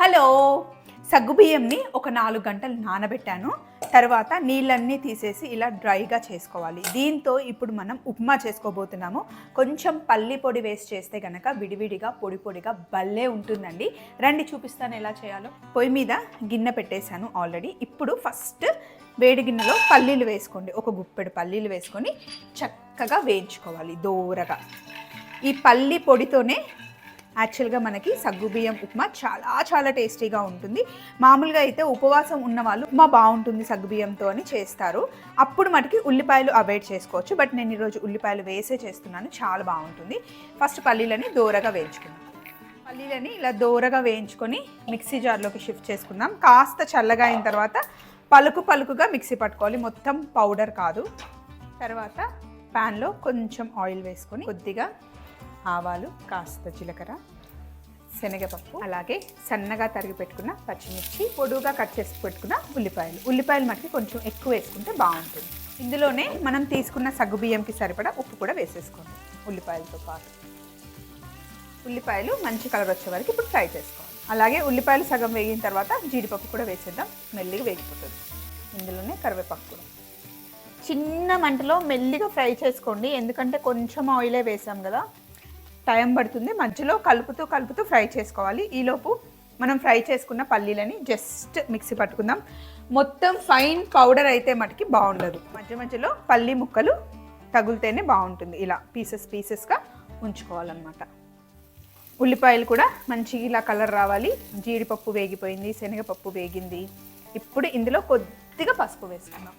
Hello. సగ్గుబియ్యంని ఒక నాలుగు గంటలు నానబెట్టాను. తర్వాత నీళ్ళన్నీ తీసేసి ఇలా డ్రైగా చేసుకోవాలి. దీంతో ఇప్పుడు మనం ఉప్మా చేసుకోబోతున్నాము. కొంచెం పల్లి పొడి వేసి చేస్తే కనుక విడివిడిగా పొడి పొడిగా భలే ఉంటుందండి. రండి చూపిస్తాను ఎలా చేయాలో. పొయ్యి మీద గిన్నె పెట్టేశాను ఆల్రెడీ. ఇప్పుడు ఫస్ట్ వేడి గిన్నెలో పల్లీలు వేసుకోండి. ఒక గుప్పెడు పల్లీలు వేసుకొని చక్కగా వేయించుకోవాలి దూరగా. ఈ పల్లి పొడితోనే యాక్చువల్గా మనకి సగ్గుబియ్యం ఉప్మా చాలా చాలా టేస్టీగా ఉంటుంది. మామూలుగా అయితే ఉపవాసం ఉన్న వాళ్ళు ఉప్మా బాగుంటుంది సగ్గుబియ్యంతో అని చేస్తారు. అప్పుడు మనకి ఉల్లిపాయలు అవాయిడ్ చేసుకోవచ్చు. బట్ నేను ఈరోజు ఉల్లిపాయలు వేసే చేస్తున్నాను. చాలా బాగుంటుంది. ఫస్ట్ పల్లీలని దూరగా వేయించుకుందాం. పల్లీలని ఇలా దూరగా వేయించుకొని మిక్సీ జార్లోకి షిఫ్ట్ చేసుకుందాం. కాస్త చల్లగా అయిన తర్వాత పలుకు పలుకుగా మిక్సీ పట్టుకోవాలి. మొత్తం పౌడర్ కాదు. తర్వాత ప్యాన్లో కొంచెం ఆయిల్ వేసుకొని కొద్దిగా ఆవాలు కాస్త జీలకర్ర శనగపప్పు అలాగే సన్నగా తరిగి పెట్టుకున్న పచ్చిమిర్చి పొడువుగా కట్ చేసి పెట్టుకున్న ఉల్లిపాయలు. ఉల్లిపాయలు మటుకు కొంచెం ఎక్కువ వేసుకుంటే బాగుంటుంది. ఇందులోనే మనం తీసుకున్న సగ్గుబియ్యంకి సరిపడా ఉప్పు కూడా వేసేసుకోండి ఉల్లిపాయలతో పాటు. ఉల్లిపాయలు మంచి కలర్ వచ్చే వరకు ఇప్పుడు ఫ్రై చేసుకోవాలి. అలాగే ఉల్లిపాయలు సగం వేగిన తర్వాత జీడిపప్పు కూడా వేసేద్దాం. మెల్లిగా వేగిపోతుంది. ఇందులోనే కరివేపాకు కూడా. చిన్న మంటలో మెల్లిగా ఫ్రై చేసుకోండి. ఎందుకంటే కొంచెం ఆయిలే వేసాం కదా. టైం పడుతుంది. మధ్యలో కలుపుతూ కలుపుతూ ఫ్రై చేసుకోవాలి. ఈలోపు మనం ఫ్రై చేసుకున్న పల్లీలని జస్ట్ మిక్సీ పట్టుకుందాం. మొత్తం ఫైన్ పౌడర్ అయితే మటుకి బాగుండదు. మధ్య మధ్యలో పల్లి ముక్కలు తగులుతేనే బాగుంటుంది. ఇలా పీసెస్ పీసెస్గా ఉంచుకోవాలన్నమాట. ఉల్లిపాయలు కూడా మంచిగా ఇలా కలర్ రావాలి. జీడిపప్పు వేగిపోయింది శనగపప్పు వేగింది. ఇప్పుడు ఇందులో కొద్దిగా పసుపు వేసుకుందాం.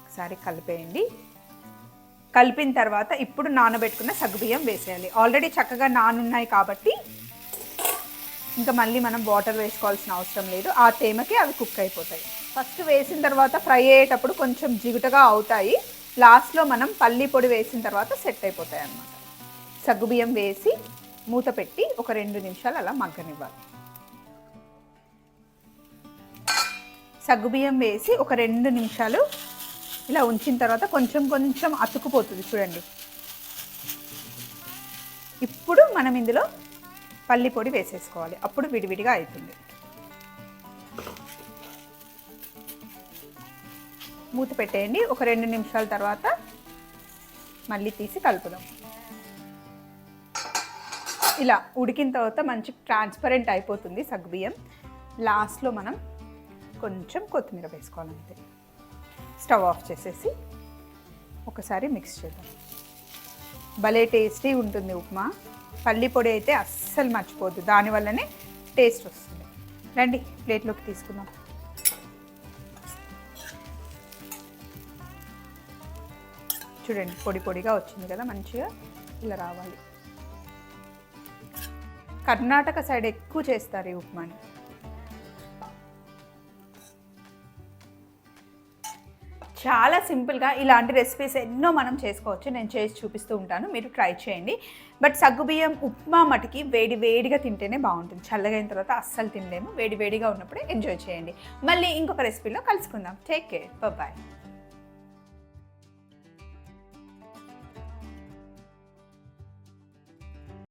ఒకసారి కలిపేయండి. కలిపిన తర్వాత ఇప్పుడు నానబెట్టుకున్న సగ్గుబియ్యం వేసేయాలి. ఆల్రెడీ చక్కగా నానున్నాయి కాబట్టి ఇంకా మళ్ళీ మనం వాటర్ వేసుకోవాల్సిన అవసరం లేదు. ఆ తేమకి అవి కుక్ అయిపోతాయి. ఫస్ట్ వేసిన తర్వాత ఫ్రై అయ్యేటప్పుడు కొంచెం జిగుటగా అవుతాయి. లాస్ట్లో మనం పల్లి పొడి వేసిన తర్వాత సెట్ అయిపోతాయి అన్నమాట. సగ్గుబియ్యం వేసి మూత పెట్టి ఒక రెండు నిమిషాలు అలా మగ్గనివ్వాలి. సగ్గుబియ్యం వేసి ఒక రెండు నిమిషాలు ఇలా ఉంచిన తర్వాత కొంచెం కొంచెం అతుకుపోతుంది చూడండి. ఇప్పుడు మనం ఇందులో పల్లి పొడి వేసేసుకోవాలి. అప్పుడు విడివిడిగా అవుతుంది మూత పెట్టేయండి. ఒక రెండు నిమిషాల తర్వాత మళ్ళీ తీసి కలుపుదాం. ఇలా ఉడికిన తర్వాత మంచి ట్రాన్స్పరెంట్ అయిపోతుంది సగ్గుబియ్యం. లాస్ట్లో మనం కొంచెం కొత్తిమీర వేసుకోవాలంతే. స్టవ్ ఆఫ్ చేసేసి ఒకసారి మిక్స్ చేద్దాం. భలే టేస్టీ ఉంటుంది ఉప్మా. పల్లి పొడి అయితే అస్సలు మర్చిపోద్దు. దానివల్లనే టేస్ట్ వస్తుంది. రండి ప్లేట్లోకి తీసుకుందాం. చూడండి పొడి పొడిగా వచ్చింది కదా మంచిగా ఇలా రావాలి. కర్ణాటక సైడ్ ఎక్కువ చేస్తారు ఈ ఉప్మాని. చాలా సింపుల్గా ఇలాంటి రెసిపీస్ ఎన్నో మనం చేసుకోవచ్చు. నేను చేసి చూపిస్తూ ఉంటాను. మీరు ట్రై చేయండి. బట్ సగ్గుబియ్యం ఉప్మా మటుకి వేడి వేడిగా తింటేనే బాగుంటుంది. చల్లగా అయిన తర్వాత అస్సలు తినలేము. వేడి వేడిగా ఉన్నప్పుడే ఎంజాయ్ చేయండి. మళ్ళీ ఇంకొక రెసిపీలో కలుసుకుందాం. Take care bye